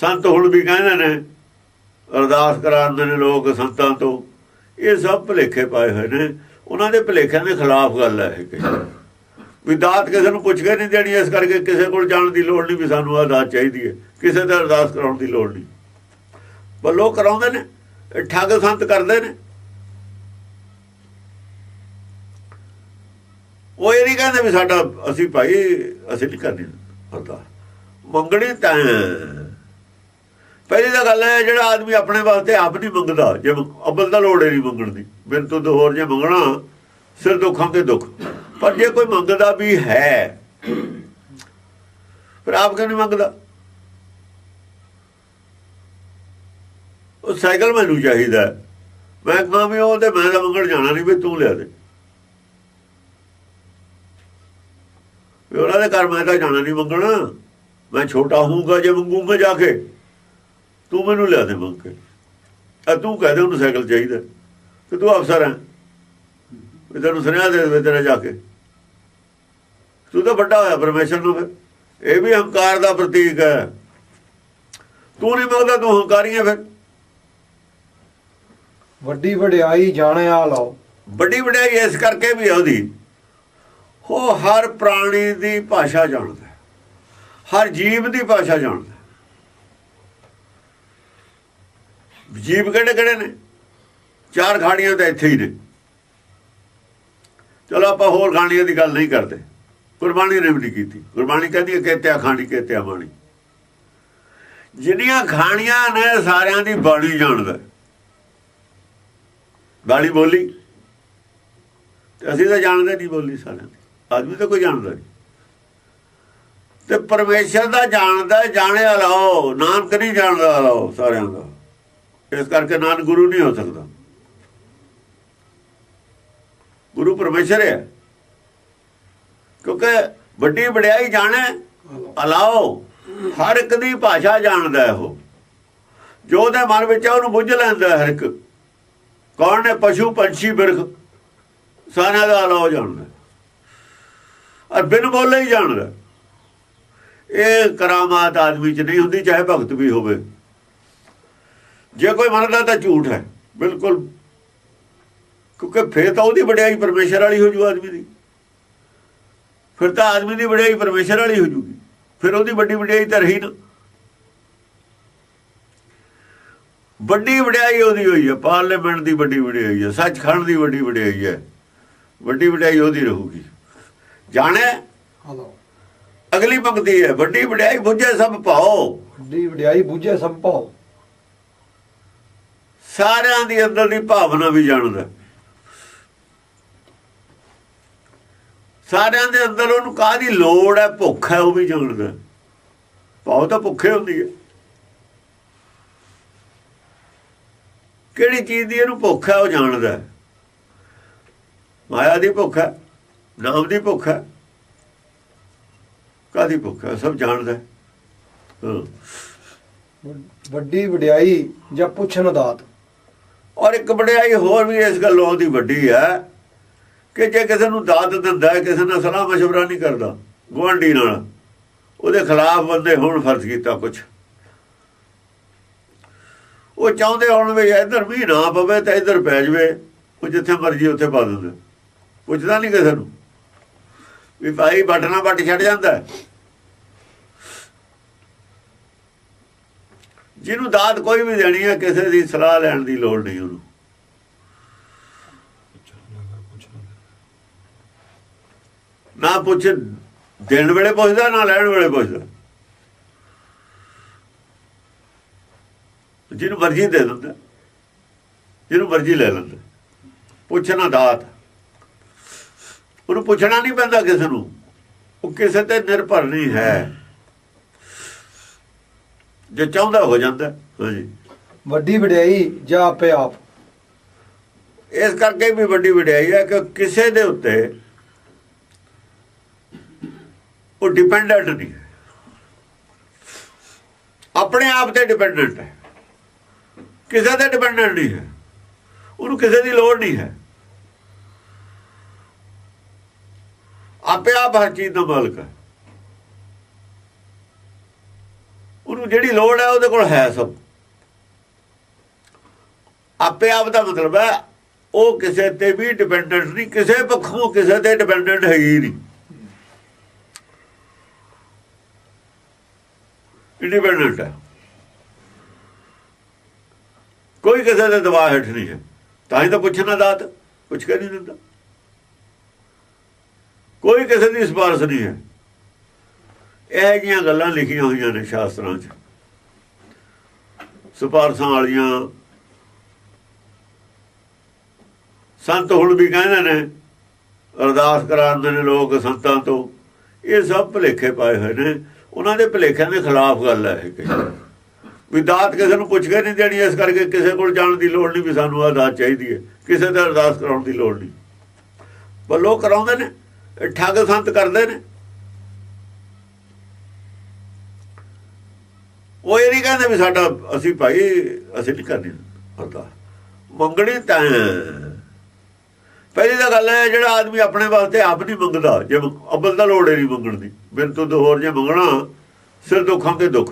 ਸੰਤ ਹੁਣ ਵੀ ਕਹਿੰਦੇ ਨੇ, ਅਰਦਾਸ ਕਰਾਉਂਦੇ ਨੇ ਲੋਕ ਸੰਤਾਂ ਤੋਂ। ਇਹ ਸਭ ਭੁਲੇਖੇ ਪਾਏ ਹੋਏ ਨੇ। ਉਹਨਾਂ ਦੇ ਭੁਲੇਖਿਆਂ ਦੇ ਖਿਲਾਫ ਗੱਲ ਹੈ ਇਹ। ਵੀ ਦਾਤ ਕਿਸੇ ਨੂੰ ਪੁੱਛ ਕੇ ਨਹੀਂ ਦੇਣੀ, ਇਸ ਕਰਕੇ ਕਿਸੇ ਕੋਲ ਜਾਣ ਦੀ ਲੋੜ ਨਹੀਂ ਵੀ ਸਾਨੂੰ ਆਹ ਦਾਤ ਚਾਹੀਦੀ ਹੈ। ਕਿਸੇ ਤੇ ਅਰਦਾਸ ਕਰਾਉਣ ਦੀ ਲੋੜ ਨਹੀਂ। ਪਰ ਲੋਕ ਕਰਾਉਂਦੇ ਨੇ, ਇਹ ਠੱਗ ਸੰਤ ਕਰਦੇ ਨੇ। ਉਹ ਇਹ ਨਹੀਂ ਕਹਿੰਦੇ ਵੀ ਸਾਡਾ, ਅਸੀਂ ਭਾਈ, ਅਸੀਂ ਨਹੀਂ ਕਰਨੀ ਅਰਦਾਸ। ਮੰਗਣੀ ਤਾਂ ਪਹਿਲੀ ਤਾਂ ਗੱਲ ਹੈ, ਜਿਹੜਾ ਆਦਮੀ ਆਪਣੇ ਵਾਸਤੇ ਆਪ ਨਹੀਂ ਮੰਗਦਾ, ਜੇ ਅਬਲ ਤਾਂ ਲੋੜ ਹੀ ਨਹੀਂ ਮੰਗਣ ਦੀ। ਮੇਰੇ ਤੋਂ ਹੋਰ ਜੇ ਮੰਗਣਾ, ਸਿਰ ਦੁੱਖਾਂ ਕੇ ਦੁੱਖ। ਪਰ ਜੇ ਕੋਈ ਮੰਗਦਾ ਵੀ ਹੈ, ਫਿਰ ਆਪ ਕਿਉਂ ਨਹੀਂ ਮੰਗਦਾ? ਉਹ ਸਾਈਕਲ ਮੈਨੂੰ ਚਾਹੀਦਾ ਮੈਂ ਕਹਾਂ ਵੀ ਉਹ ਤੇ ਮੈਂ ਤਾਂ ਮੰਗਣ ਜਾਣਾ ਨਹੀਂ, ਵੀ ਤੂੰ ਲਿਆ ਦੇ। ਉਹਨਾਂ ਦੇ ਘਰ ਮੈਂ ਤਾਂ ਜਾਣਾ ਨਹੀਂ ਮੰਗਣਾ। ਮੈਂ ਛੋਟਾ ਹੋਊਗਾ, ਜੇ ਮੰਗੂਗਾ ਜਾ ਕੇ। ਤੂੰ ਮੈਨੂੰ ਲਿਆ ਦੇ ਮੰਗ ਕੇ ਆ ਤੂੰ ਕਹਦੇ ਉਹਨੂੰ ਸਾਈਕਲ ਚਾਹੀਦਾ। ਕਿ ਤੂੰ ਅਫਸਰ ਹੈ ਵੀ ਤੈਨੂੰ ਸੁਨੇਹਾ ਦੇ ਦੇਵੇ ਤੇਰਾ ਜਾ ਕੇ। ਤੂੰ ਤਾਂ ਵੱਡਾ ਹੋਇਆ ਪਰਮੇਸ਼ਰ ਨੂੰ ਫਿਰ। ਇਹ ਵੀ ਹੰਕਾਰ ਦਾ ਪ੍ਰਤੀਕ ਹੈ। ਤੂੰ ਨਹੀਂ ਮੰਗਦਾ ਤੂੰ ਹੰਕਾਰੀ ਹੈ ਫਿਰ। ਵੱਡੀ ਵਡਿਆਈ ਜਾਣਿਆ ਲਾਓ। ਵੱਡੀ ਵਡਿਆਈ ਇਸ ਕਰਕੇ ਵੀ ਹੈ ਉਹਦੀ। ਉਹ ਹਰ ਪ੍ਰਾਣੀ ਦੀ ਭਾਸ਼ਾ ਜਾਣਦਾ। ਹਰ ਜੀਵ ਦੀ ਭਾਸ਼ਾ ਜਾਣਦਾ ਹੈ। ਜੀਵ ਕਿਹੜੇ ਕਿਹੜੇ ਨੇ? ਚਾਰ ਖਾਣੀਆਂ ਤਾਂ ਇੱਥੇ ਹੀ ਨੇ। ਚਲੋ ਆਪਾਂ ਹੋਰ ਖਾਣੀਆਂ ਦੀ ਗੱਲ ਨਹੀਂ ਕਰਦੇ। ਗੁਰਬਾਣੀ ਨੇ ਵੀ ਨਹੀਂ ਕੀਤੀ। ਗੁਰਬਾਣੀ ਕਹਿੰਦੀ ਹੈ ਕਿਤਿਆ ਖਾਣੀ, ਕਿਤਿਆ ਬਾਣੀ ਜਿੰਨੀਆਂ ਖਾਣੀਆਂ ਨੇ ਸਾਰਿਆਂ ਦੀ ਬਾਣੀ ਜਾਣਦਾ ਹੈ। ਬਾਣੀ ਬੋਲੀ? ਤੇ ਅਸੀਂ ਤਾਂ ਜਾਣਦੇ ਨਹੀਂ ਬੋਲੀ ਸਾਰਿਆਂ ਦੀ। ਆਦਮੀ ਤਾਂ ਕੋਈ ਜਾਣਦਾ ਨਹੀਂ। ਤੇ ਪਰਮੇਸ਼ਰ ਦਾ ਜਾਣਦਾ ਜਾਣਿਆ ਲਾਓ। ਨਾਨਕ ਨਹੀਂ ਜਾਣਦਾ ਲਾਓ ਸਾਰਿਆਂ ਦਾ। ਇਸ ਕਰਕੇ ਨਾਨਕ ਗੁਰੂ ਨਹੀਂ ਹੋ ਸਕਦਾ। ਗੁਰੂ ਪਰਮੇਸ਼ਰ ਹੈ। ਕਿਉਂਕਿ ਵੱਡੀ ਵਡਿਆਈ ਜਾਣੇ, ਅਲਾਓ, ਹਰ ਇੱਕ ਦੀ ਭਾਸ਼ਾ ਜਾਣਦਾ ਉਹ। ਜੋ ਉਹਦੇ ਮਨ ਵਿੱਚ ਹੈ ਉਹਨੂੰ ਬੁੱਝ ਲੈਂਦਾ ਹਰ ਇੱਕ। ਕੌਣ ਨੇ ਪਸ਼ੂ, ਪੰਛੀ, ਬਿਰਖ। ਸਾਰਿਆਂ ਦਾ ਅਲਾਓ ਜਾਣਦਾ ਔਰ ਬਿਨ ਬੋਲੇ ਹੀ ਜਾਣਦਾ ਇਹ ਕਰਾਮਾਤ ਆਦਮੀ 'ਚ ਨਹੀਂ ਹੁੰਦੀ, ਚਾਹੇ ਭਗਤ ਵੀ ਹੋਵੇ। ਜੇ ਕੋਈ ਮੰਨਦਾ ਤਾਂ ਝੂਠ ਹੈ। ਬਿਲਕੁਲ। ਕਿਉਂਕਿ ਫੇਰ ਤਾਂ ਉਹਦੀ ਵਡਿਆਈ ਪਰਮੇਸ਼ਰ ਵਾਲੀ ਹੋ ਜੂ ਆਦਮੀ ਦੀ। ਫਿਰ ਤਾਂ ਆਦਮੀ ਦੀ ਵਡਿਆਈ ਪਰਮੇਸ਼ਰ ਵਾਲੀ ਹੋ ਜੂਗੀ। ਫਿਰ ਉਹਦੀ ਵੱਡੀ ਵਡਿਆਈ ਤਾਂ ਰਹੀ ਨਾ। ਵੱਡੀ ਵਡਿਆਈ ਉਹਦੀ ਹੋਈ ਹੈ। ਪਾਰਲੀਮੈਂਟ ਦੀ ਵੱਡੀ ਵਡਿਆਈ ਹੈ। ਸੱਚਖੰਡ ਦੀ ਵੱਡੀ ਵਡਿਆਈ ਹੈ। ਵੱਡੀ ਵਡਿਆਈ ਉਹਦੀ ਰਹੂਗੀ। ਜਾਣੇ? ਹਲੋ। ਅਗਲੀ ਪੰਕਤੀ ਹੈ ਵੱਡੀ ਵਡਿਆਈ ਬੁੱਝੇ ਸਭ ਪਾਓ। ਵੱਡੀ ਵਡਿਆਈ ਬੁੱਝੇ ਸਭ ਭਾਉ ਸਾਰਿਆਂ ਦੀ ਅੰਦਰ ਦੀ ਭਾਵਨਾ ਵੀ ਜਾਣਦਾ। ਸਾਰਿਆਂ ਦੇ ਅੰਦਰ ਉਹਨੂੰ ਕਾਹਦੀ ਲੋੜ ਹੈ, ਭੁੱਖ ਹੈ, ਉਹ ਵੀ ਜਾਣਦਾ। ਭਾਉ ਤਾਂ ਭੁੱਖੇ ਹੁੰਦੀ ਹੈ। ਕਿਹੜੀ ਚੀਜ਼ ਦੀ ਇਹਨੂੰ ਭੁੱਖ ਹੈ, ਉਹ ਜਾਣਦਾ। ਮਾਇਆ ਦੀ ਭੁੱਖ ਹੈ, ਨਾਮ ਦੀ ਭੁੱਖ ਹੈ। ਕਾਦੀ ਭੁੱਖ ਹੈ ਸਭ ਜਾਣਦਾ। ਵੱਡੀ ਵਡਿਆਈ ਜਾਂ ਪੁੱਛਣ ਦਾਤ ਔਰ ਇੱਕ ਵਡਿਆਈ ਹੋਰ ਵੀ ਇਸ ਗੱਲੋਂ ਦੀ ਵੱਡੀ ਹੈ ਕਿ ਜੇ ਕਿਸੇ ਨੂੰ ਦਾਤ ਦਿੰਦਾ ਹੈ ਕਿਸੇ ਨਾਲ ਸਲਾਹ مشورہ ਨਹੀਂ ਕਰਦਾ ਗੁਆਂਢੀ ਨਾਲ ਉਹਦੇ ਖਿਲਾਫ ਬੰਦੇ ਹੋਣ ਫਰਜ਼ ਕੀਤਾ ਕੁਝ ਉਹ ਚਾਹੁੰਦੇ ਹੁਣ ਵੀ ਇੱਧਰ ਵੀ ਨਾ ਪਵੇ ਤਾਂ ਇੱਧਰ ਪੈ ਜਵੇ ਉਹ ਜਿੱਥੇ ਮਰਜੀ ਉੱਥੇ ਪਾ ਦਿੰਦੇ ਪੁੱਛਦਾ ਨਹੀਂ ਕਿਸੇ ਨੂੰ ਵੀ ਭਾਈ ਬਟਨਾ ਬੱਟ ਛੱਡ ਜਾਂਦਾ ਜਿਹਨੂੰ ਦਾਤ ਕੋਈ ਵੀ ਦੇਣੀ ਹੈ, ਕਿਸੇ ਦੀ ਸਲਾਹ ਲੈਣ ਦੀ ਲੋੜ ਨਹੀਂ ਉਹਨੂੰ। ਨਾ ਪੁੱਛ ਦੇਣ ਵੇਲੇ ਪੁੱਛਦਾ, ਨਾ ਲੈਣ ਵੇਲੇ ਪੁੱਛਦਾ। ਜਿਹਨੂੰ ਮਰਜ਼ੀ ਦੇ ਦਿੰਦਾ, ਜਿਹਨੂੰ ਮਰਜ਼ੀ ਲੈ ਲੈਂਦਾ। ਪੁੱਛਣਾ ਦਾਤ। ਉਹਨੂੰ ਪੁੱਛਣਾ ਨਹੀਂ ਪੈਂਦਾ ਕਿਸੇ ਨੂੰ। ਉਹ ਕਿਸੇ ਤੇ ਨਿਰਭਰ ਨਹੀਂ ਹੈ। ਜੇ ਚਾਹੁੰਦਾ ਹੋ ਜਾਂਦਾ ਹਾਂਜੀ। ਵੱਡੀ ਵਡਿਆਈ ਜਾਂ ਆਪੇ ਆਪ? ਇਸ ਕਰਕੇ ਵੀ ਵੱਡੀ ਵਡਿਆਈ ਹੈ ਕਿ ਕਿਸੇ ਦੇ ਉੱਤੇ ਉਹ ਡਿਪੈਂਡੈਂਟ ਨਹੀਂ ਆਪਣੇ ਆਪ ਤੇ ਡਿਪੈਂਡੈਂਟ ਹੈ। ਕਿਸੇ ਤੇ ਡਿਪੈਂਡੈਂਟ ਨਹੀਂ ਹੈ। ਉਹਨੂੰ ਕਿਸੇ ਦੀ ਲੋੜ ਨਹੀਂ ਹੈ। ਆਪੇ ਆਪ ਹਰ ਚੀਜ਼ ਦਾ ਮਾਲਕ ਹੈ। ਉਹਨੂੰ ਜਿਹੜੀ ਲੋੜ ਹੈ ਉਹਦੇ ਕੋਲ ਹੈ ਸਭ। ਆਪੇ ਆਪ ਦਾ ਮਤਲਬ ਹੈ, ਉਹ ਕਿਸੇ ਤੇ ਵੀ ਡਿਪੈਂਡੈਂਟ ਨਹੀਂ, ਕਿਸੇ ਪੱਖੋਂ ਕਿਸੇ ਤੇ ਡਿਪੈਂਡੈਂਟ ਹੈ ਹੀ ਨਹੀਂ। ਇੰਡੀਪੈਂਡੈਂਟ ਹੈ। ਕੋਈ ਕਿਸੇ ਦੇ ਦਬਾਅ ਹੇਠ ਨਹੀਂ ਹੈ। ਤਾਂ ਹੀ ਤਾਂ ਪੁੱਛਣਾ ਦਾਤ ਪੁੱਛ ਕੇ ਨਹੀਂ ਦਿੰਦਾ। ਕੋਈ ਕਿਸੇ ਦੀ ਸਿਫਾਰਸ਼ ਨਹੀਂ ਹੈ। ਇਹ ਜਿਹੀਆਂ ਗੱਲਾਂ ਲਿਖੀਆਂ ਹੋਈਆਂ ਨੇ ਸ਼ਾਸਤਰਾਂ 'ਚ। ਸਿਫਾਰਸ਼ਾਂ ਵਾਲੀਆਂ ਸੰਤ ਹੁਣ ਵੀ ਕਹਿੰਦੇ ਨੇ, ਅਰਦਾਸ ਕਰਾਉਂਦੇ ਨੇ ਲੋਕ ਸੰਤਾਂ ਤੋਂ। ਇਹ ਸਭ ਭੁਲੇਖੇ ਪਾਏ ਹੋਏ ਨੇ। ਉਹਨਾਂ ਦੇ ਭੁਲੇਖਿਆਂ ਦੇ ਖਿਲਾਫ ਗੱਲ ਹੈ ਇਹ ਵੀ ਦਾਤ ਕਿਸੇ ਨੂੰ ਪੁੱਛ ਕੇ ਨਹੀਂ ਦੇਣੀ, ਇਸ ਕਰਕੇ ਕਿਸੇ ਕੋਲ ਜਾਣ ਦੀ ਲੋੜ ਨਹੀਂ ਵੀ ਸਾਨੂੰ ਆਹ ਦਾਤ ਚਾਹੀਦੀ ਹੈ। ਕਿਸੇ ਦਾ ਅਰਦਾਸ ਕਰਾਉਣ ਦੀ ਲੋੜ ਨਹੀਂ। ਪਰ ਲੋਕ ਕਰਾਉਂਦੇ ਨੇ, ਇਹ ਠੱਗ ਸੰਤ ਕਰਦੇ ਨੇ। ਉਹ ਇਹ ਨਹੀਂ ਕਹਿੰਦੇ ਵੀ ਸਾਡਾ, ਅਸੀਂ ਭਾਈ, ਅਸੀਂ ਨਹੀਂ ਕਰਨੀ ਅਰਦਾਸ ਮੰਗਣੀ ਤਾਂ ਪਹਿਲੀ ਤਾਂ ਗੱਲ ਹੈ, ਜਿਹੜਾ ਆਦਮੀ ਆਪਣੇ ਵਾਸਤੇ ਆਪ ਨਹੀਂ ਮੰਗਦਾ, ਜੇ ਅਬਲ ਤਾਂ ਲੋੜ ਹੀ ਨਹੀਂ ਮੰਗਣ ਦੀ। ਬਿਨ ਤੋਂ ਤਾਂ ਹੋਰ ਜੇ ਮੰਗਣਾ, ਸਿਰ ਦੁੱਖਾਂ ਤੇ ਦੁੱਖ।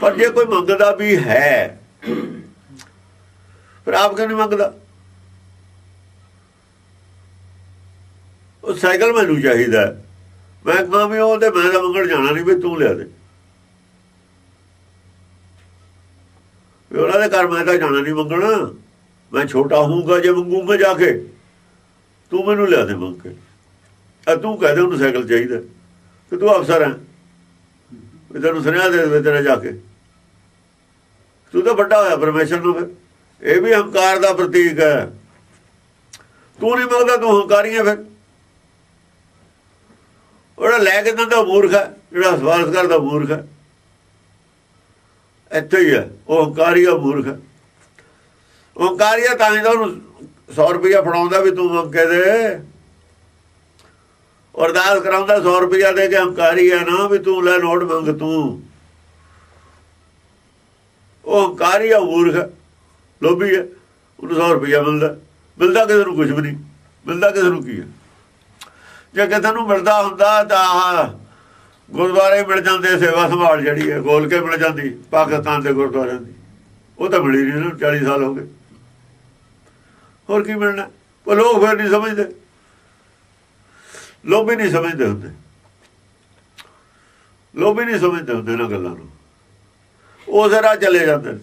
ਪਰ ਜੇ ਕੋਈ ਮੰਗਦਾ ਵੀ ਹੈ, ਫਿਰ ਆਪ ਕਿਉਂ ਨਹੀਂ ਮੰਗਦਾ? ਉਹ ਸਾਈਕਲ ਮੈਨੂੰ ਚਾਹੀਦਾ। ਮੈਂ ਕਹਾਂ ਵੀ ਉਹਦੇ ਮੈਂ ਤਾਂ ਮੰਗਣ ਜਾਣਾ ਨਹੀਂ, ਵੀ ਤੂੰ ਲਿਆ ਦੇ। ਵੀ ਉਹਨਾਂ ਦੇ ਘਰ ਮੈਂ ਤਾਂ ਜਾਣਾ ਨਹੀਂ ਮੰਗਣਾ। ਮੈਂ ਛੋਟਾ ਹੂੰਗਾ ਜੇ ਮੰਗੂਗਾ ਜਾ ਕੇ। ਤੂੰ ਮੈਨੂੰ ਲਿਆ ਦੇ ਮੰਗ ਕੇ। ਆ ਤੂੰ ਕਹਿ ਦੇ ਉਹਨੂੰ ਸਾਈਕਲ ਚਾਹੀਦਾ। ਤੇ ਤੂੰ ਅਫਸਰ ਹੈ। ਵੀ ਤੈਨੂੰ ਸੁਨੇਹਾ ਦੇ ਦੇਵੇ ਤੇਰਾ ਜਾ ਕੇ। ਤੂੰ ਤਾਂ ਵੱਡਾ ਹੋਇਆ ਪਰਮੇਸ਼ਰ ਨੂੰ ਫਿਰ। ਇਹ ਵੀ ਹੰਕਾਰ ਦਾ ਪ੍ਰਤੀਕ ਹੈ। ਤੂੰ ਨਹੀਂ ਮੰਗਦਾ, ਤੂੰ ਹੰਕਾਰੀ ਹੈ ਫਿਰ। ਉਹਦਾ ਲੈ ਕੇ ਦਿੰਦਾ ਮੂਰਖ ਹੈ। ਜਿਹੜਾ ਸਵਾਰਥ ਕਰਦਾ ਮੂਰਖ ਹੈ। ਇੱਥੇ ਹੀ ਹੈ ਉਹ ਹੰਕਾਰੀ ਆ ਮੂਰਖ। ਹੈ ਹੰਕਾਰੀ ਆ ਤਾਂ ਹੀ ਤਾਂ ਉਹਨੂੰ 100 ਰੁਪਇਆ ਫੜਾਉਂਦਾ ਵੀ ਤੂੰ ਮੰਗ ਦੇ ਅਰਦਾਸ ਕਰਾਉਂਦਾ 100 ਰੁਪਇਆ ਦੇ ਕੇ ਹੰਕਾਰੀ ਆ ਨਾ ਵੀ ਤੂੰ ਲੈ ਨੋਟ ਮੰਗ ਤੂੰ। ਉਹ ਹੰਕਾਰੀ ਆ ਮੂਰਖ ਹੈ, ਲੋਭੀ ਹੈ ਉਹਨੂੰ 100 ਰੁਪਇਆ ਮਿਲਦਾ। ਮਿਲਦਾ ਕਿਸੇ ਨੂੰ ਕੁਝ ਵੀ ਨਹੀਂ ਮਿਲਦਾ ਕਿਸੇ ਨੂੰ ਕੀ ਹੈ। ਜੇ ਕਿਸੇ ਨੂੰ ਮਿਲਦਾ ਹੁੰਦਾ ਤਾਂ ਆਹ ਗੁਰਦੁਆਰੇ ਮਿਲ ਜਾਂਦੇ ਸੇਵਾ ਸੰਭਾਲ ਜਿਹੜੀ ਹੈ ਗੋਲ ਕੇ ਮਿਲ ਜਾਂਦੀ ਪਾਕਿਸਤਾਨ ਦੇ ਗੁਰਦੁਆਰਿਆਂ ਦੀ। ਉਹ ਤਾਂ ਮਿਲੀ ਨਹੀਂ ਨਾ 40 ਸਾਲ ਹੋ ਗਏ। ਹੋਰ ਕੀ ਮਿਲਣਾ? ਉਹ ਲੋਕ ਫਿਰ ਨਹੀਂ ਸਮਝਦੇ। ਲੋਕ ਵੀ ਨਹੀਂ ਸਮਝਦੇ ਹੁੰਦੇ। ਲੋਕ ਵੀ ਨਹੀਂ ਸਮਝਦੇ ਹੁੰਦੇ ਇਹਨਾਂ ਗੱਲਾਂ ਨੂੰ। ਉਹ ਜ਼ਰਾ ਚਲੇ ਜਾਂਦੇ ਨੇ।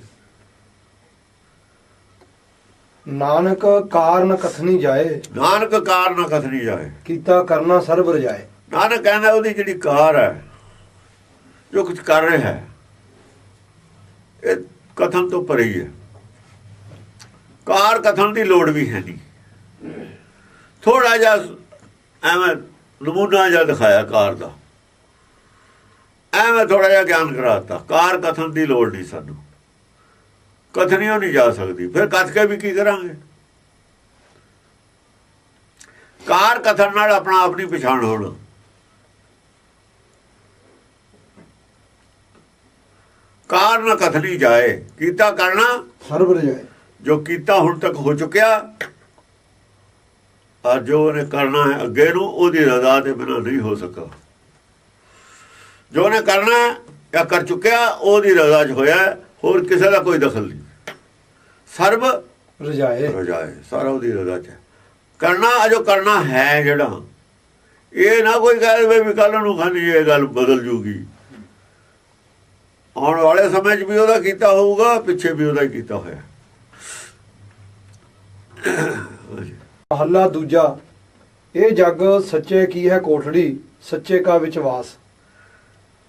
ਨਾਨਕ ਕਾਰਨ ਕਥਨੀ ਜਾਏ। ਨਾਨਕ ਕਾਰ ਨਾ ਕਥਨੀ ਜਾਏ। ਕੀਤਾ ਕਰਨਾ ਸਰਬ ਰਜਾਏ ਨਾਨਕ ਕਹਿੰਦਾ ਉਹਦੀ ਜਿਹੜੀ ਕਾਰ ਹੈ, ਜੋ ਕੁਝ ਕਰ ਰਿਹਾ ਹੈ, ਇਹ ਕਥਨ ਤੋਂ ਪਰੇ ਹੀ ਹੈ। ਕਾਰ ਕਥਨ ਦੀ ਲੋੜ ਵੀ ਹੈ ਨਹੀਂ। ਥੋੜਾ ਜਿਹਾ ਐਵੇਂ ਨਮੂਨਾ ਜਿਹਾ ਦਿਖਾਇਆ ਕਾਰ ਦਾ। ਐਵੇਂ ਥੋੜਾ ਜਿਹਾ ਗਿਆਨ ਕਰਾਤਾ। ਕਾਰ ਕਥਨ ਦੀ ਲੋੜ ਨਹੀਂ ਸਾਨੂੰ। ਕਥਨੀਓ ਨਹੀਂ ਜਾ ਸਕਦੀ। ਫਿਰ ਕਥ ਕੇ ਵੀ ਕੀ ਕਰਾਂਗੇ? ਕਾਰ ਕਥਨ ਨਾਲ ਆਪਣਾ ਆਪ ਨਹੀਂ ਪਛਾਣ ਹੋਣਾ। ਕਾਰ ਨਾ ਕਥਨੀ ਜਾਏ ਕੀਤਾ ਕਰਨਾ? ਸਰਬ ਰਜਾਏ ਜੋ ਕੀਤਾ ਹੁਣ ਤੱਕ ਹੋ ਚੁੱਕਿਆ ਔਰ ਜੋ ਉਹਨੇ ਕਰਨਾ ਹੈ ਅੱਗੇ ਨੂੰ ਉਹਦੀ ਰਜ਼ਾ ਦੇ ਬਿਨਾਂ ਨਹੀਂ ਹੋ ਸਕਾ ਜੋ ਉਹਨੇ ਕਰਨਾ ਹੈ ਜਾਂ ਕਰ ਚੁੱਕਿਆ ਉਹਦੀ ਰਜ਼ਾ 'ਚ ਹੋਇਆ ਹੋਰ ਕਿਸੇ ਦਾ ਕੋਈ ਦਖਲ ਨਹੀਂ। ਸਰਬ ਰਜਾਏ। ਰਜਾਏ ਸਾਰਾ ਉਹਦੀ ਰਜ਼ਾ 'ਚ। ਕਰਨਾ ਅਜੋ ਕਰਨਾ ਹੈ ਜਿਹੜਾ ਇਹ ਨਾ ਕੋਈ ਕਹੇ ਵੀ ਕੱਲ ਨੂੰ ਖਾਨੀ ਇਹ ਗੱਲ ਬਦਲ ਜੂਗੀ। ਆਉਣ ਵਾਲੇ ਸਮੇਂ 'ਚ ਵੀ ਉਹਦਾ ਕੀਤਾ ਹੋਊਗਾ ਪਿੱਛੇ ਵੀ ਉਹਦਾ ਹੀ ਕੀਤਾ ਹੋਇਆ। ਮਹੱਲਾ ਦੂਜਾ ਇਹ ਜਗ ਸੱਚੇ ਕੀ ਹੈ ਕੋਠੜੀ ਸੱਚੇ ਕਾ ਵਿਚਵਾਸ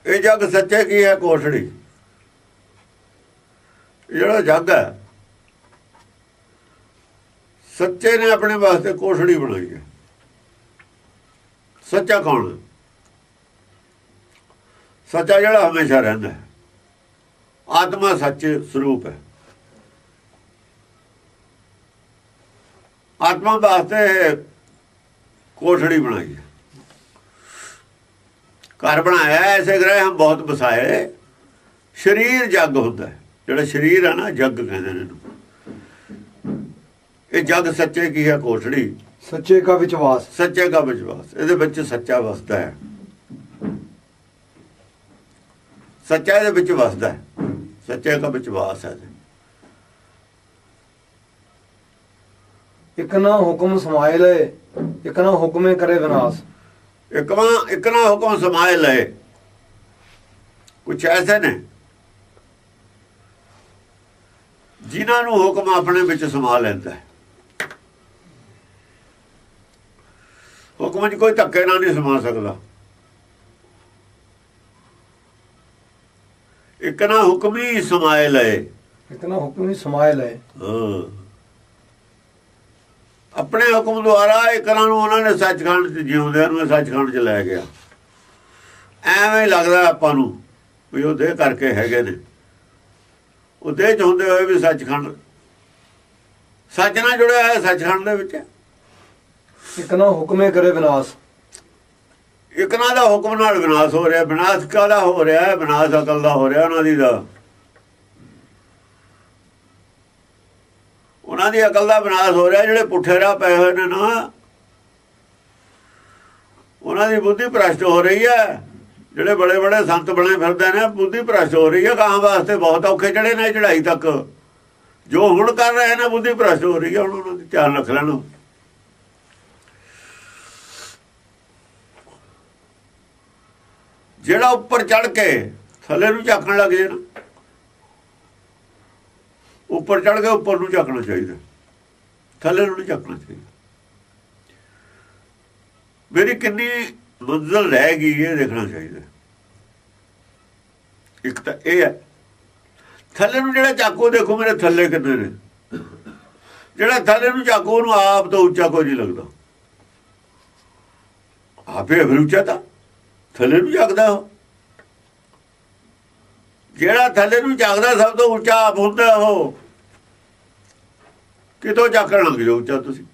ਇਹ ਜੱਗ ਸੱਚੇ ਕੀ ਹੈ ਕੋਠੜੀ? ਜਿਹੜਾ ਜੱਗ ਹੈ ਸੱਚੇ ਨੇ ਆਪਣੇ ਵਾਸਤੇ ਕੋਠੜੀ ਬਣਾਈ ਹੈ। ਸੱਚਾ ਕੌਣ ਸੱਚਾ ਜਿਹੜਾ ਹਮੇਸ਼ਾ ਰਹਿੰਦਾ ਹੈ। ਆਤਮਾ ਸੱਚ ਸਰੂਪ ਹੈ। ਆਤਮਾ ਵਾਸਤੇ ਕੋਠੜੀ ਬਣਾਈ ਹੈ। ਘਰ ਬਣਾਇਆ ਐਸੇ ਗ੍ਰਹਿ ਹਮ ਬਹੁਤ ਬਸਾਏ ਸਰੀਰ ਜੱਗ ਹੁੰਦਾ। ਜਿਹੜਾ ਸਰੀਰ ਹੈ ਨਾ ਜੱਗ ਕਹਿੰਦੇ ਨੇ ਇਹਨੂੰ। ਇਹ ਜੱਗ ਸੱਚੇ ਕੀ ਹੈ? ਕੋਠੜੀ। ਸੱਚੇ ਕਾ ਵਿਚਵਾਸ ਸੱਚੇ ਦਾ ਵਿਸ਼ਵਾਸ। ਇਹਦੇ ਵਿੱਚ ਸੱਚਾ ਵਸਦਾ ਹੈ। ਸੱਚਾ ਇਹਦੇ ਵਿੱਚ ਵਸਦਾ ਹੈ। ਸੱਚੇ ਕਾ ਵਿੱਚ ਵਾਸ ਹੈ ਇਕ ਨਾ ਹੁਕਮ ਸਮਾਏ ਲਏ ਇਕ ਨਾ ਹੁਕਮੇ ਕਰੇ ਵਿਨਾਸ਼। ਇਕਵਾ ਇਕਨਾ ਹੁਕਮ ਸਮਾਏ ਲਏ। ਕੁਛ ਐਸੇ ਨੇ ਜਿਨ੍ਹਾਂ ਨੂੰ ਹੁਕਮ ਆਪਣੇ ਵਿੱਚ ਸਮਾ ਲੈਂਦਾ ਹੈ। ਹੁਕਮ 'ਚ ਕੋਈ ਧੱਕੇ ਨਾਲ ਨਹੀਂ ਸਮਾ ਸਕਦਾ। ਇੱਕ ਨਾ ਹੁਕਮ ਹੀ ਸਮਾਏ ਲਏ। ਇਕ ਨਾ ਹੁਕਮ ਸਮਾਏ ਲਏ। ਹਾਂ। ਆਪਣੇ ਹੁਕਮ ਦੁਆਰਾ ਇਕਰਾਂ ਨੂੰ ਉਹਨਾਂ ਨੇ ਸੱਚਖੰਡ ਚ ਜਿਉਂਦਿਆਂ ਨੂੰ ਸੱਚਖੰਡ ਚ ਲੈ ਗਿਆ। ਐਵੇਂ ਲੱਗਦਾ ਆਪਾਂ ਨੂੰ ਵੀ ਉਹ ਦੇਹ ਕਰਕੇ ਹੈਗੇ ਨੇ। ਉਹ ਦੇਹ ਚ ਹੁੰਦੇ ਹੋਏ ਵੀ ਸੱਚਖੰਡ। ਸੱਚ ਨਾਲ ਜੁੜਿਆ ਹੈ ਸੱਚਖੰਡ ਦੇ ਵਿੱਚ। ਇਕ ਨਾ ਹੁਕਮੇ ਕਰੇ ਵਿਨਾਸ਼। ਇਕਨਾਂ ਦਾ ਹੁਕਮ ਨਾਲ ਵਿਨਾਸ਼ ਹੋ ਰਿਹਾ, ਵਿਨਾਸ਼ ਕਾਹਦਾ ਹੋ ਰਿਹਾ? ਹੈ ਵਿਨਾਸ਼ ਅਕਲ ਦਾ ਹੋ ਰਿਹਾ ਉਹਨਾਂ ਦੀ ਦਾ। ਉਹਨਾਂ ਦੀ ਅਕਲ ਦਾ ਵਿਨਾਸ਼ ਹੋ ਰਿਹਾ, ਜਿਹੜੇ ਪੁੱਠੇ ਰਾਹ ਪਏ ਹੋਏ ਨੇ ਨਾ। ਉਹਨਾਂ ਦੀ ਬੁੱਧੀ ਭ੍ਰਸ਼ਟ ਹੋ ਰਹੀ ਹੈ। ਜਿਹੜੇ ਬੜੇ ਬੜੇ ਸੰਤ ਬਣੇ ਫਿਰਦੇ ਨੇ, ਬੁੱਧੀ ਭ੍ਰਸ਼ਟ ਹੋ ਰਹੀ ਹੈ। ਗਾਂ ਵਾਸਤੇ ਬਹੁਤ ਔਖੇ ਚੜੇ ਨੇ ਚੜਾਈ ਤੱਕ। ਜੋ ਹੁਣ ਕਰ ਰਹੇ ਨੇ, ਬੁੱਧੀ ਭ੍ਰਸ਼ਟ ਹੋ ਰਹੀ ਹੈ ਹੁਣ ਉਹਨਾਂ ਦੀ ਧਿਆਨ ਰੱਖ ਲੈਣਾ। ਜਿਹੜਾ ਉੱਪਰ ਚੜ ਕੇ ਥੱਲੇ ਨੂੰ ਝਾਕਣ ਲੱਗ ਜੇ ਨਾ, ਉੱਪਰ ਚੜ ਕੇ ਉੱਪਰ ਨੂੰ ਝਾਕਣਾ ਚਾਹੀਦਾ, ਥੱਲੇ ਨੂੰ ਨਹੀਂ ਝਾਕਣਾ ਚਾਹੀਦਾ। ਮੇਰੀ ਕਿੰਨੀ ਮੰਜ਼ਲ ਰਹਿ ਗਈ ਇਹ ਦੇਖਣਾ ਚਾਹੀਦਾ। ਇੱਕ ਤਾਂ ਇਹ ਹੈ, ਥੱਲੇ ਨੂੰ ਜਿਹੜਾ ਝਾਕੋ ਦੇਖੋ ਮੇਰੇ ਥੱਲੇ ਕਿੰਨੇ ਨੇ। ਜਿਹੜਾ ਥੱਲੇ ਨੂੰ ਝਾਕੋ ਉਹਨੂੰ ਆਪ ਤੋਂ ਉੱਚਾ ਕੋਈ ਨਹੀਂ ਲੱਗਦਾ। ਆਪੇ ਫਿਰ ਉੱਚਾ ਤਾਂ। ਥੱਲੇ ਨੂੰ ਝਾਕਦਾ ਉਹ। ਜਿਹੜਾ ਥੱਲੇ ਨੂੰ ਝਾਕਦਾ ਸਭ ਤੋਂ ਉੱਚਾ ਆਪ ਹੁੰਦਾ ਉਹ। ਕਿਤੋਂ ਝਾਕਣ ਲੱਗ ਜਾਓ ਉੱਚਾ ਤੁਸੀਂ।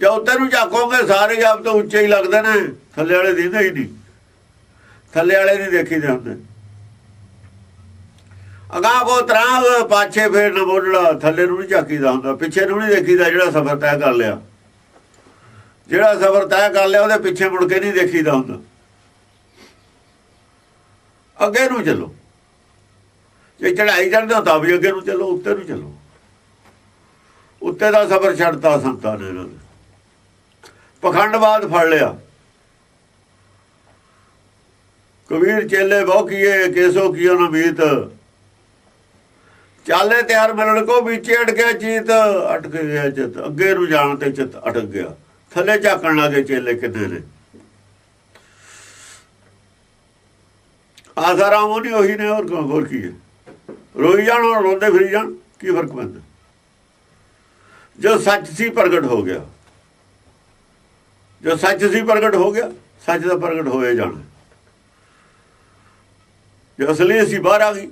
ਜੇ ਉੱਤੇ ਨੂੰ ਝਾਕੋਗੇ ਸਾਰੇ ਆਪ ਤੋਂ ਉੱਚੇ ਹੀ ਲੱਗਦੇ ਨੇ। ਥੱਲੇ ਵਾਲੇ ਦਿਖਦੇ ਹੀ ਨਹੀਂ। ਥੱਲੇ ਵਾਲੇ ਨਹੀਂ ਦੇਖੀਦੇ ਹੁੰਦੇ ਅਗਾਹ ਕੋ ਤਰਾਂ ਪਾਛੇ ਫੇਰ ਨਾ ਬੋਲਣਾ। ਥੱਲੇ ਨੂੰ ਨਹੀਂ ਝਾਕੀਦਾ ਹੁੰਦਾ। ਪਿੱਛੇ ਨੂੰ ਨਹੀਂ ਦੇਖੀਦਾ ਜਿਹੜਾ ਸਫ਼ਰ ਤੈਅ ਕਰ ਲਿਆ। ਜਿਹੜਾ ਸਫ਼ਰ ਤੈਅ ਕਰ ਲਿਆ, ਉਹਦੇ ਪਿੱਛੇ ਮੁੜ ਕੇ ਨਹੀਂ ਦੇਖੀਦਾ ਹੁੰਦਾ। ਅੱਗੇ ਨੂੰ ਚੱਲੋ। ਜੇ ਚੜਾਈ ਚੜਦੇ ਹੋ ਤਾਂ ਵੀ ਅੱਗੇ ਨੂੰ ਚੱਲੋ, ਉੱਤੇ ਨੂੰ ਚੱਲੋ। ਉੱਤੇ ਦਾ ਸਫ਼ਰ ਛੱਡਤਾ ਸੰਤਾਂ ਨੇ ਇਹਨਾਂ ਨੇ। ਪਖੰਡਵਾਦ ਫੜ ਲਿਆ। ਕਬੀਰ ਚੇਲੇ ਬਹੁ ਕੀਏ ਕੇਸੋ ਕੀਓ ਨਾ ਮੀਤ। ਚਾਲੇ ਤਿਆਰ ਮਿਲਣ ਕੋ ਵਿੱਚ ਅਟਕਿਆ ਚੀਤ, ਅਟਕ ਗਿਆ ਚਿਤ। ਅੱਗੇ ਨੂੰ ਜਾਣ ਤੇ ਚਿਤ ਅਟਕ ਗਿਆ। ਥੱਲੇ ਝਾਕਣ ਲੱਗੇ ਚੇਲੇ ਕਿੰਨੇ ਨੇ। ਆਸਾਰਾਮ ਉਹ ਨਹੀਂ ਉਹੀ ਨੇ, ਹੋਰ ਹੋਰ ਕੀ ਹੈ? ਰੋਈ ਜਾਣ ਔਰ ਰੋਂਦੇ ਫਿਰੀ ਜਾਣ, ਕੀ ਫ਼ਰਕ ਪੈਂਦਾ? ਜੋ ਸੱਚ ਸੀ ਪ੍ਰਗਟ ਹੋ ਗਿਆ। ਜੋ ਸੱਚ ਸੀ ਪ੍ਰਗਟ ਹੋ ਗਿਆ, ਸੱਚ ਦਾ ਪ੍ਰਗਟ ਹੋਏ ਜਾਣਾ। ਜੋ ਅਸਲੀ ਸੀ, ਬਾਹਰ ਆ ਗਈ।